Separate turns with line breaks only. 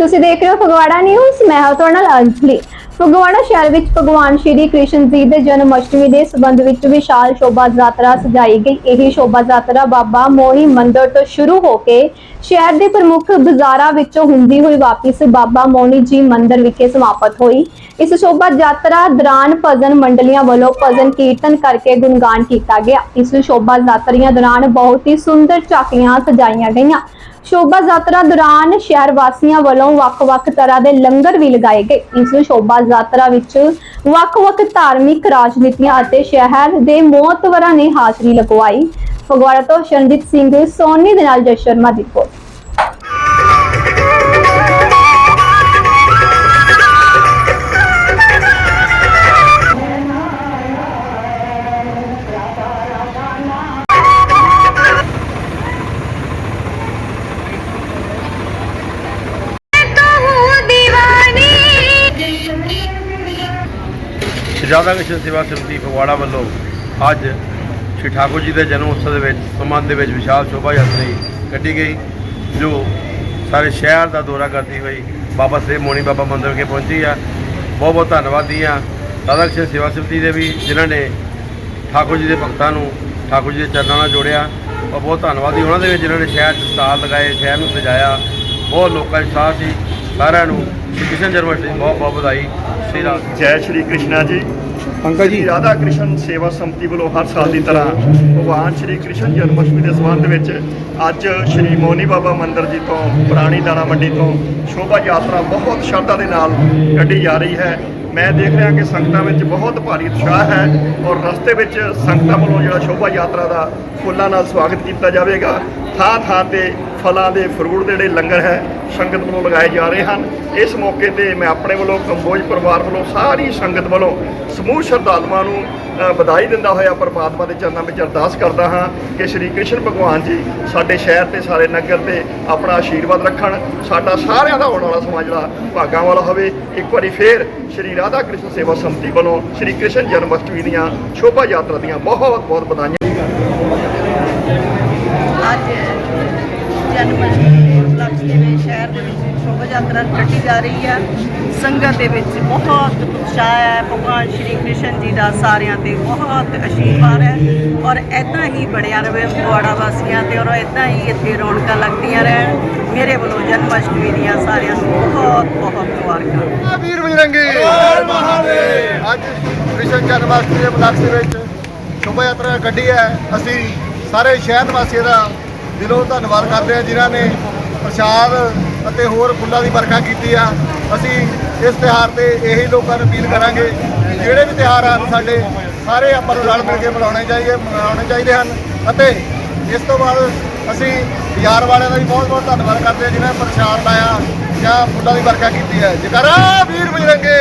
ਤੁਸੀਂ ਦੇਖ ਰਹੇ ਹੋ ਫਗਵਾੜਾ ਨਿਊਜ਼ ਮੈਂ ਹਾਂ ਤੁਹਾਡੇ ਨਾਲ ਅੰਜਲੀ। ਫਗਵਾੜਾ ਸ਼ਹਿਰ ਵਿੱਚ ਭਗਵਾਨ ਸ਼੍ਰੀ ਕ੍ਰਿਸ਼ਨ ਜੀ ਦੇ ਜਨਮ ਅਸ਼ਟਮੀ ਦੇ ਸਬੰਧ ਵਿੱਚ ਵਿਸ਼ਾਲ ਸ਼ੋਭਾ ਯਾਤਰਾ ਸਜਾਈ ਗਈ। ਇਹ ਸ਼ੋਭਾ ਯਾਤਰਾ ਬਾਬਾ ਮੋਹਣੀ ਮੰਦਿਰ ਤੋਂ ਸ਼ੁਰੂ ਹੋ ਕੇ ਸ਼ਹਿਰ ਦੇ ਪ੍ਰਮੁੱਖ ਬਾਜ਼ਾਰਾਂ ਵਿੱਚੋਂ ਹੁੰਦੀ ਹੋਈ ਵਾਪਸ ਬਾਬਾ ਮੋਹਣੀ ਜੀ ਮੰਦਿਰ ਵਿਖੇ ਸਮਾਪਤ ਹੋਈ। ਇਸ ਸ਼ੋਭਾ ਯਾਤਰਾ ਦੌਰਾਨ ਭਜਨ ਮੰਡਲੀਆਂ ਵੱਲੋਂ ਭਜਨ ਕੀਰਤਨ ਕਰਕੇ ਗੁਣਗਾਨ ਕੀਤਾ ਗਿਆ। ਇਸ ਸ਼ੋਭਾ ਯਾਤਰੀਆਂ ਦੌਰਾਨ ਬਹੁਤ ਹੀ ਸੁੰਦਰ ਝਾਕੀਆਂ ਸਜਾਈਆਂ ਗਈਆਂ। ਸ਼ੋਭਾ ਯਾਤਰਾ ਦੌਰਾਨ ਸ਼ਹਿਰ ਵਾਸੀਆਂ ਵੱਲੋਂ ਵੱਖ-ਵੱਖ ਤਰ੍ਹਾਂ ਦੇ ਲੰਗਰ ਵੀ ਲਗਾਏ ਗਏ। ਇਸ ਸ਼ੋਭਾ ਯਾਤਰਾ ਵਿੱਚ ਵੱਖ-ਵੱਖ ਧਾਰਮਿਕ ਰਾਜਨੀਤੀਆਂ ਅਤੇ ਸ਼ਹਿਰ ਦੇ ਮੋਹਤਵਰਾਂ ਨੇ ਹਾਜ਼ਰੀ ਲਗਵਾਈ। ਫਗਵਾੜਾ ਤੋਂ ਸ਼ਰਨਜੀਤ ਸਿੰਘ, ਸੋਨੀ ਦੇ ਨਾਲ ਜੈ ਸ਼ਰਮਾ ਦੀ ਰਿਪੋਰਟ।
ਰਾਧਾ ਕ੍ਰਿਸ਼ਨ ਸੇਵਾ ਸਮਿਤੀ ਫਗਵਾੜਾ ਵੱਲੋਂ ਅੱਜ ਸ਼੍ਰੀ ਠਾਕੁਰ ਜੀ ਦੇ ਜਨਮ ਉਤਸਵ ਦੇ ਵਿੱਚ ਸੰਬੰਧ ਦੇ ਵਿੱਚ ਵਿਸ਼ਾਲ ਸ਼ੋਭਾ ਯਾਤਰਾ ਕੱਢੀ ਗਈ, ਜੋ ਸਾਰੇ ਸ਼ਹਿਰ ਦਾ ਦੌਰਾ ਕਰਦੀ ਹੋਈ ਬਾਬਾ ਸਾਹਿਬ ਮੋਣੀ ਬਾਬਾ ਮੰਦਿਰ ਵਿਖੇ ਪਹੁੰਚੀ ਆ। ਬਹੁਤ ਬਹੁਤ ਧੰਨਵਾਦੀ ਆ ਰਾਧਾ ਕ੍ਰਿਸ਼ਨ ਸੇਵਾ ਸਮਿਤੀ ਦੇ ਵੀ, ਜਿਨ੍ਹਾਂ ਨੇ ਠਾਕੁਰ ਜੀ ਦੇ ਭਗਤਾਂ ਨੂੰ, ਠਾਕੁਰ ਜੀ ਦੇ ਚਰਨਾਂ ਨਾਲ ਜੋੜਿਆ। ਔਰ ਬਹੁਤ ਧੰਨਵਾਦੀ ਉਹਨਾਂ ਦੇ ਵੀ ਜਿਨ੍ਹਾਂ ਨੇ ਸ਼ਹਿਰ 'ਚ ਸਟਾਲ ਲਗਾਏ, ਸ਼ਹਿਰ ਨੂੰ ਸਜਾਇਆ। ਬਹੁਤ ਲੋਕਾਂ ਦਾ ਸਾਥ ਸੀ। ਸਾਰਿਆਂ ਨੂੰ ਸ਼੍ਰੀ ਕ੍ਰਿਸ਼ਨ ਜਨਮ ਅਸ਼ਟਮੀ ਬਹੁਤ ਬਹੁਤ ਵਧਾਈ ਸ਼੍ਰੀ ਰਾਮ।
ਜੈ ਸ਼੍ਰੀ ਕ੍ਰਿਸ਼ਨਾ ਜੀ।
ਅੰਕਲ
ਜੀ। ਰਾਧਾ ਕ੍ਰਿਸ਼ਨ ਸੇਵਾ ਸੰਮਤੀ ਵੱਲੋਂ ਹਰ ਸਾਲ ਦੀ ਤਰ੍ਹਾਂ ਭਗਵਾਨ ਸ਼੍ਰੀ ਕ੍ਰਿਸ਼ਨ ਜਨਮ ਅਸ਼ਟਮੀ ਦੇ ਸੰਬੰਧ ਵਿੱਚ ਅੱਜ ਸ਼੍ਰੀ ਮੋਨੀ ਬਾਬਾ ਮੰਦਿਰ ਜੀ ਤੋਂ ਪੁਰਾਣੀ ਦਾਣਾ ਮੰਡੀ ਤੋਂ ਸ਼ੋਭਾ ਯਾਤਰਾ ਬਹੁਤ ਸ਼ਰਧਾ ਦੇ ਨਾਲ ਕੱਢੀ ਜਾ ਰਹੀ ਹੈ। ਮੈਂ ਦੇਖ ਰਿਹਾ ਕਿ ਸੰਗਤਾਂ ਵਿੱਚ ਬਹੁਤ ਭਾਰੀ ਉਤਸ਼ਾਹ ਹੈ ਔਰ ਰਸਤੇ ਵਿੱਚ ਸੰਗਤਾਂ ਵੱਲੋਂ ਜਿਹੜਾ ਸ਼ੋਭਾ ਯਾਤਰਾ ਦਾ ਫੁੱਲਾਂ ਨਾਲ ਸਵਾਗਤ ਕੀਤਾ ਜਾਵੇਗਾ। ਥਾਂ ਥਾਂ ਤੇ ਫਲਾਂ ਦੇ ਫਰੂਟ ਦੇ ਜਿਹੜੇ ਲੰਗਰ ਹੈ, ਸੰਗਤ ਵੱਲੋਂ ਲਗਾਏ ਜਾ ਰਹੇ ਹਨ। ਇਸ ਮੌਕੇ ਤੇ ਮੈਂ ਆਪਣੇ ਵੱਲੋਂ, ਕੰਬੋਜ ਪਰਿਵਾਰ ਵੱਲੋਂ, ਸਾਰੀ ਸੰਗਤ ਵੱਲੋਂ ਸਮੂਹ ਸ਼ਰਧਾਲੂਆਂ ਨੂੰ ਵਧਾਈ ਦਿੰਦਾ ਹੋਇਆ ਪਰਮਾਤਮਾ ਦੇ ਚਰਨਾਂ ਵਿੱਚ ਅਰਦਾਸ ਕਰਦਾ ਹਾਂ ਕਿ ਸ਼੍ਰੀ ਕ੍ਰਿਸ਼ਨ ਭਗਵਾਨ ਜੀ ਸਾਡੇ ਸ਼ਹਿਰ ਤੇ, ਸਾਰੇ ਨਗਰ ਤੇ ਆਪਣਾ ਆਸ਼ੀਰਵਾਦ ਰੱਖਣ। ਸਾਡਾ ਸਾਰਿਆਂ ਦਾ ਆਉਣ ਵਾਲਾ ਸਮਾਂ ਜਿਹੜਾ ਭਾਗਾਂ ਵਾਲਾ ਹੋਵੇ। ਇੱਕ ਵਾਰੀ ਫੇਰ ਸ਼੍ਰੀ ਰਾਧਾ ਕ੍ਰਿਸ਼ਨ ਸੇਵਾ ਸੰਮਤੀ ਵੱਲੋਂ ਸ਼੍ਰੀ ਕ੍ਰਿਸ਼ਨ ਜਨਮ ਅਸ਼ਟਮੀ ਦੀਆਂ ਸ਼ੋਭਾ ਯਾਤਰਾ ਦੀਆਂ ਬਹੁਤ ਬਹੁਤ ਵਧਾਈਆਂ।
ਜਨਮ ਅਸ਼ਟਮੀ ਦੇ ਉਪਲਕਸ਼ ਦੇ ਵਿੱਚ ਸ਼ਹਿਰ ਦੇ ਵਿੱਚ ਸ਼ੋਭਾ ਯਾਤਰਾ ਕੱਢੀ ਜਾ ਰਹੀ ਹੈ। ਸੰਗਤ ਦੇ ਵਿੱਚ ਬਹੁਤ ਉਤਸ਼ਾਹ ਹੈ। ਭਗਵਾਨ ਸ਼੍ਰੀ ਕ੍ਰਿਸ਼ਨ ਜੀ ਦਾ ਸਾਰਿਆਂ ਤੇ ਬਹੁਤ ਆਸ਼ੀਰਵਾਦ ਹੈ। ਔਰ ਐਦਾਂ ਹੀ ਬਣਿਆ ਰਵੇ ਫਗਵਾੜਾ ਵਾਸੀਆਂ ਤੇ ਔਰ ਐਦਾਂ ਹੀ ਇੱਥੇ ਰੌਣਕਾਂ ਲੱਗਦੀਆਂ ਰਹਿਣ। ਮੇਰੇ ਵੱਲੋਂ ਜਨਮ ਅਸ਼ਟਮੀ ਦੀਆਂ ਸਾਰਿਆਂ ਨੂੰ ਬਹੁਤ ਬਹੁਤ ਮੁਬਾਰਕਾਂ।
ਵੀਰ ਬਜਰੰਗੀ। ਅੱਜ ਕ੍ਰਿਸ਼ਨ ਜਨਮਾਸ਼ਟਮੀ ਦੇ ਉਪਲਕਸ਼ ਵਿੱਚ ਸ਼ੋਭਾ ਯਾਤਰਾ ਕੱਢੀ ਹੈ। ਅਸੀਂ ਸਾਰੇ ਸ਼ਹਿਰ ਨਿਵਾਸੀਆਂ ਦਾ ਦਿਲੋਂ ਧੰਨਵਾਦ ਕਰਦੇ ਹਾਂ ਜਿਨ੍ਹਾਂ ਨੇ ਪ੍ਰਸ਼ਾਦ ਅਤੇ ਹੋਰ ਫੁੱਲਾਂ ਦੀ ਵਰਖਾ ਕੀਤੀ ਆ। ਅਸੀਂ ਇਸ ਤਿਉਹਾਰ ਤੇ ਇਹੀ ਲੋਕਾਂ ਨੂੰ ਅਪੀਲ ਕਰਾਂਗੇ, ਜਿਹੜੇ ਵੀ ਤਿਉਹਾਰ ਹਨ ਸਾਡੇ ਸਾਰੇ ਆਪਾਂ ਨੂੰ ਰਲ ਮਿਲ ਕੇ ਮਨਾਉਣੇ ਚਾਹੀਏ, ਮਨਾਉਣੇ ਚਾਹੀਦੇ ਹਨ। ਅਤੇ ਇਸ ਤੋਂ ਬਾਅਦ ਅਸੀਂ ਯਾਰ ਵਾਲਿਆਂ ਦਾ ਵੀ ਬਹੁਤ ਬਹੁਤ ਧੰਨਵਾਦ ਕਰਦੇ ਹਾਂ, ਜਿਨ੍ਹਾਂ ਨੇ ਪ੍ਰਸ਼ਾਦ ਲਾਇਆ ਜਾਂ ਫੁੱਲਾਂ ਦੀ ਵਰਖਾ ਕੀਤੀ ਹੈ। ਜਕਰਾ ਵੀਰ ਬਜਰੰਗੇ!